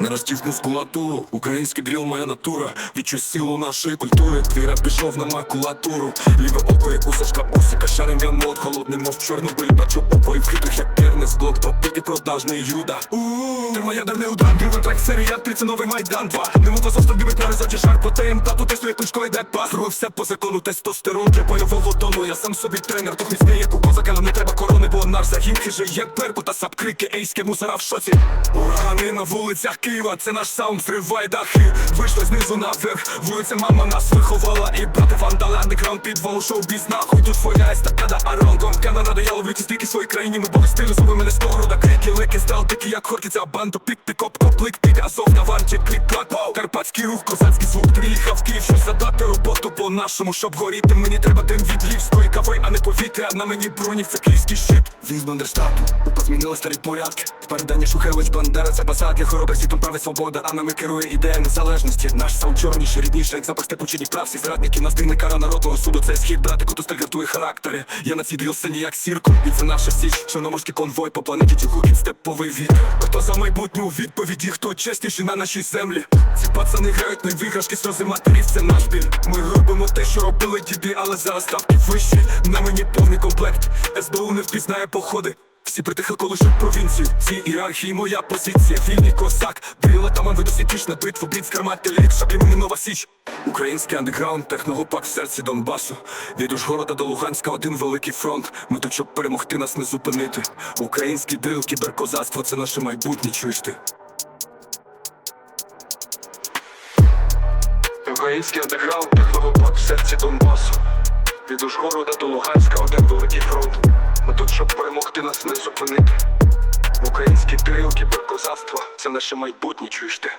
Наростів мускулатуру, український дріл моя натура. Відчуй силу нашої культури, твій реп пішов на макулатуру. Ліве око, як у Сашка Усика, шарим я мод, холодний, мов Чорнобиль Бачу попоїв хитрих, як кернес, блок, топіки, продажний юда. Термоядерний удар, гривий трек, серія 3, це новий Майдан 2 Нему косовство дивить на резоті шар по ТМ, тату тестує книжковий депас все по закону, тестостерон для бойового тону. Я сам собі тренер, то міцний, як у козака, нам не треба корони, бо нар загін хижий, як беркут, та сап крики, ейське мусора в шоці. Урагани на вулицях Києва, це наш саунд, зриває дахи. Вийшли знизу наверх, вулиця мама нас виховала. І брати вандали, андеграунд, підвал, шоу-біз, нахуй Тут твоя естакада, а ронгом Кена надояло вийти стільки своїй країні. Ми були стилю, зуби мене того рода Такі як хортиця Банду, пік, пікоп, коплик, пік, азов, наварчик, клік, Вау, Карпатський рух, козацький звук. Приїхав в Київ, щось задати роботу по-нашому Щоб горіти, мені треба тим від львівської повітря, на мені бронік, це щит. Він з Бандерштату, позмінили старі порядки. Тепер Дані Шухевич, Бандера, це посад. Для хороби Світом прави свобода, а нами керує ідея незалежності. Наш саунд чорніше, рідніше, як запах степу чи Дніпра Всі зрадники, нас дивне кара народного суду Це схід, брати, куту стиль гартує характери. Я на цій сцені як сірку І це наша січ, чорноморський конвой По планеті тюгу степовий вітер. Хто за майбутню відповіді, хто чесніший на нашій землі? Ці пацани грають на виграшки, сльози матерів, це наш біль. Ми робимо те, що робили діди, але зараз ставки вищі. На мені повний комплект, СБУ не впізнає походи. Всі притихли, коли жив провінцію. Ці ієрархії моя позиція. Вільний косак, бріла таман видосвітіш на битву Бліц, кармат, телік, шаблі, нова січ. Український андеграунд, техногопак в серці Донбасу. Від Ужгорода до Луганська один великий фронт. Ми тут, щоб перемогти, нас не зупинити. Український дрил, кіберкозацтво, це наше майбутнє, чуєш ти Український андеграунд, техногопак в серці Донбасу. Від Ужгорода до Луганська один великий фронт. Ми тут, щоб перемогти, нас не зупинити. В Українські дрил, кіберкозацтво, це наше майбутнє, чуєш ти